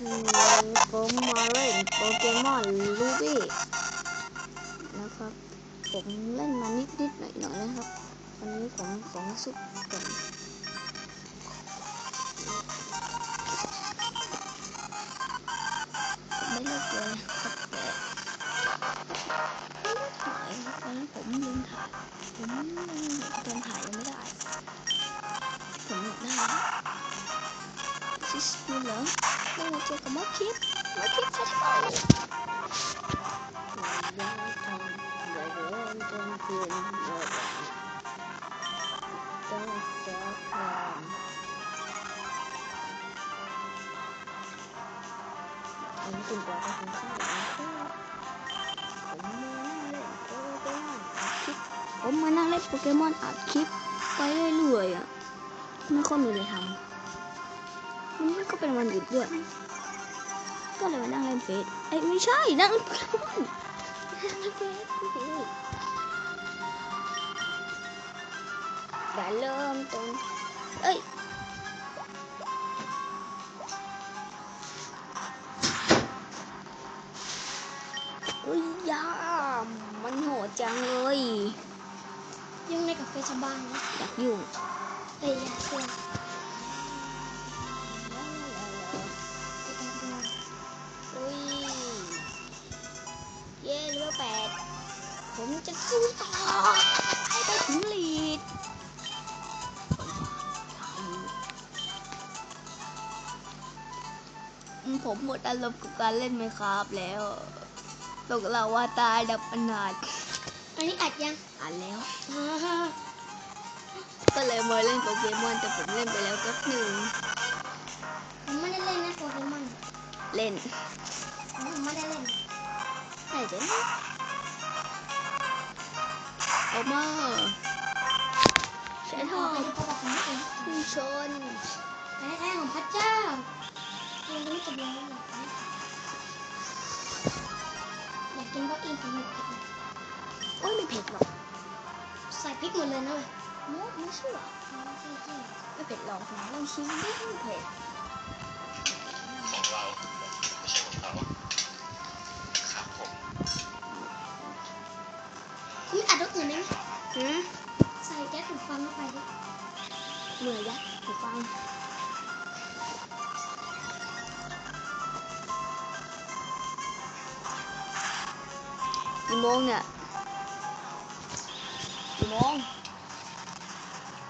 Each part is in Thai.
ันนี้ผมมาเล่นโปเกมอนลูบี้นะครับ ผมเล่นมานิดนิดๆหน่อยหน่อยนะครับวันนี้ผมของซุปก่อนไม่เลิกเลยครับแต่ไม่ถ่ายตอนนั้นผมลืมถ่ายผมยังตอนถ่ายยังไม่ได้ ผมหมดได้แล้วซิสกูเหรอ ไม่มาเจอกับมอคิดมอคิดจะทำอะไรอย่าทำอย่าเดินจนเกินอย่าต้องจับความอันนี้เป็นตัวของข้าวนะครับผมมานั่งเล่นโปเกมอนอัดคลิปผมมานั่งเล่นโปเกมอนอัดคลิปไปเรื่อยๆอะไม่ค่อยมีอะไรทำ เป็นวันหยุดด้วย ก็เลยมานั่งเล่นเฟซเอ้ยไม่ใช่ นั่งเล่นโปเกมอนนั่งเล่นเฟซโอเคแต่เริ่มต้นเอ้ยอุ้ยยามันโหดจังเลยยุ่งในกับเฟซชาวบ้านนะอยากยุ่งเอ้ยอย่าเชื่อ จะสู้ต่อให้ไปถึงลีดผมหมดอารมณ์กับการเล่นไหมครับแล้วตกเราว่าตายดับอนาถอันนี้อัดยังอ่านแล้วอ่าฮะก็เลยมาเล่นโปเกมอนแต่ผมเล่นไปแล้วก็หนึ่งผมไม่ได้เล่นนะโปเกมอน เล่นผมไม่ได้เล่นใช่เด้ ออกมาใช้ทองไปดูประวัติของผมพุ่งชนแท้ของพระเจ้ายังไม่จบเลยออยากกินก็อีกของหนึ่งโอ้ยไม่เผ็ดหรอก ใส่พริกหมดเลยนะเว้ยไม่เชื่อไม่ใช่จริงไม่เผ็ดหรอกนะลองชิมดิไม่เผ็ดของเราไม่ใช่ของเขา คุณอัดรถอื่นได้ไหมหืมใส่แก๊สถุงฟังเข้าไปดิเหนื่อยยักหูฟังกี่โมงเนี่ยกี่โมง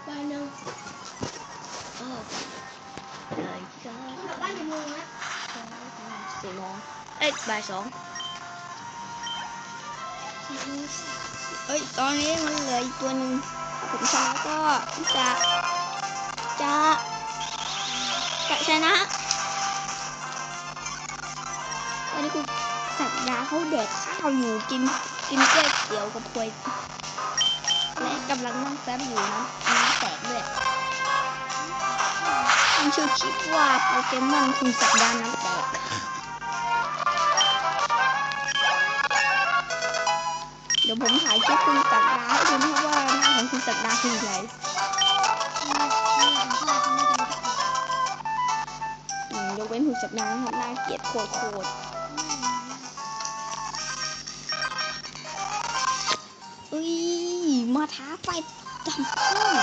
ไปหนึ่งเออเลยก็ต้องกลับบ้านกี่โมงนะสี่โมงเอ้ยบ่ายสองสี่โมง เอ้ย ตอนนี้มันเหลืออีกตัวหนึ่งผมชนะก็จะจะจะชนะตอนนี้คุณสัตว์ดาเขาแดกข้าวอยู่กินกินแก้เกี่ยวกับควยและกำลังนั่งแฟมอยู่นะน้ำแตกด้วยผมชื่อคลิปว่าโปเกมอนคุณสัตว์ดาน้ำแตก ดี๋ยวผมถ่ายคลิปคุณสักดาให้ดูนะว่าหน้าของคุณสักดาคืออะไรอืมยกเว้นคุณสักดาครับหน่าเกลียดโคตรโคตรอุ้ยมาท้าไฟจำพ่อง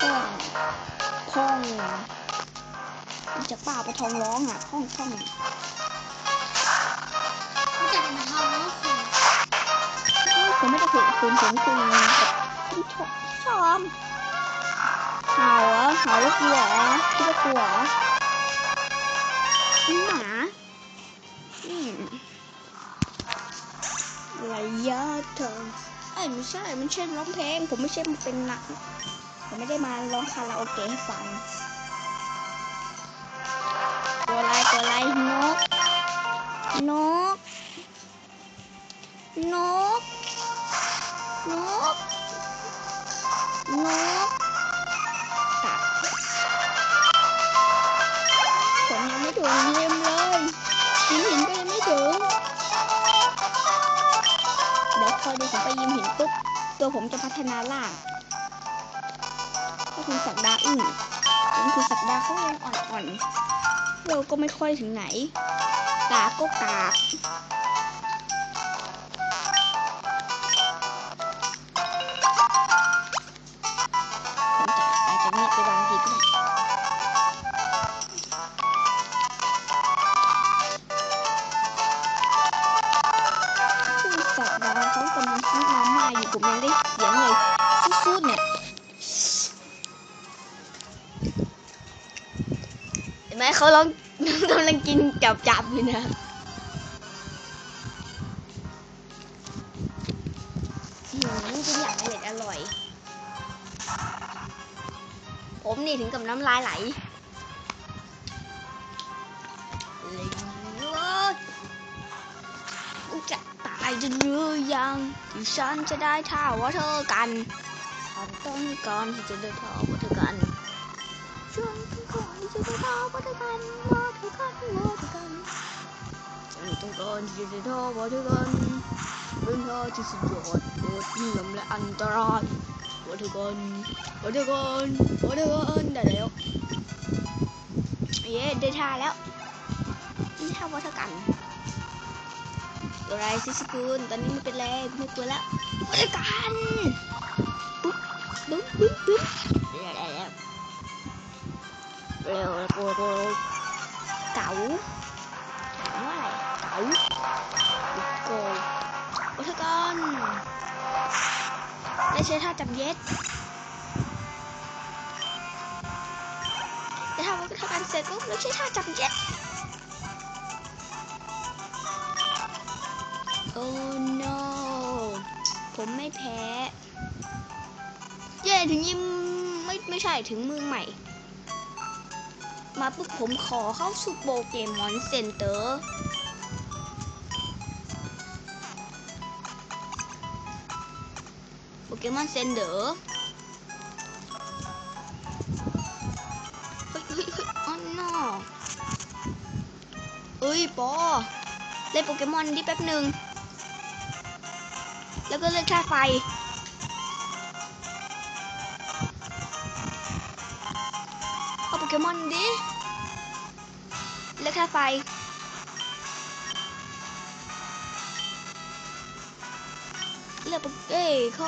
พ่องพ่องจะป้าประทองร้องอะพ่องพ่อง คุณผมคุยกับพี่ชอมหาเหรอห่าล้วกลัวคิดว่ากลัวหมาอืมระยะเธอเอ้ยไม่ใช่ไม่ใช่ร้องเพลง ผมไม่ใช่มาเป็นนักผมไม่ได้มาร้องคาราโอเกะให้ฟังตัวอะไรตัวอะไรนก นก นก นกตัดผมยังไม่ถึงเยี่ยมเลยยิมหินก็ยังไม่ถึงเดี๋ยวพอดูผมไปยิมหินปุ๊บตัวผมจะพัฒนาล่างถ้าคุณสักดาอึ้งเห็นคุณสักดาเขายังอ่อนๆเราก็ไม่ค่อยถึงไหนกากก็กาก เห็นไหมเขาร้องกำลังกินจับจับอยู่นะหืมกินอย่างอร่อยอร่อย ผมนี่ถึงกับน้ำลายไหลเลยว่าจะตายจะหรือยังที่ฉันจะได้ท่าว่าเธอกันต้องการที่จะได้ท่าว่าเธอกัน ต้องการที่จะได้ท่าว่าเธอกันเป็นท่าที่สุดยอดโดดเดี่ยมและอันตรายว่าเธอกันว่าเธอกันว่าเธอกันได้แล้วเย้ได้ท่าแล้วนี่ท่าว่าเธอกันตัวไรซิสกุลตอนนี้ไม่เป็นไรไม่กลัวแล้วว่าเธอกันปุ๊บปุ๊บปุ๊บปุ๊บ โกโกเก๋าถามว่าอะไรเก๋าโกวัฒกรได้ใช้ท่าจับเย็ดได้ทำวัฒกรเสร็จปุ๊บแล้ใช้ท่าจับเย็ดโอ้ no ผมไม่แพ้ เย่ถึงยิ้มไม่ไม่ใช่ถึงมือใหม่ มาปุ๊บผมขอเข้าสู่โปเกมอนเซ็นเตอร์โปเกมอนเซ็นเตอร์เฮ้ยเฮ้ยเฮ้ยอ๋อนอเอ้ยปอเล่นโปเกมอนดิแป๊บหนึ่งแล้วก็เลือกท่าไฟ เอาโปเกมอนดิเลือกค่าไฟ เลือกเอ้ยเข้า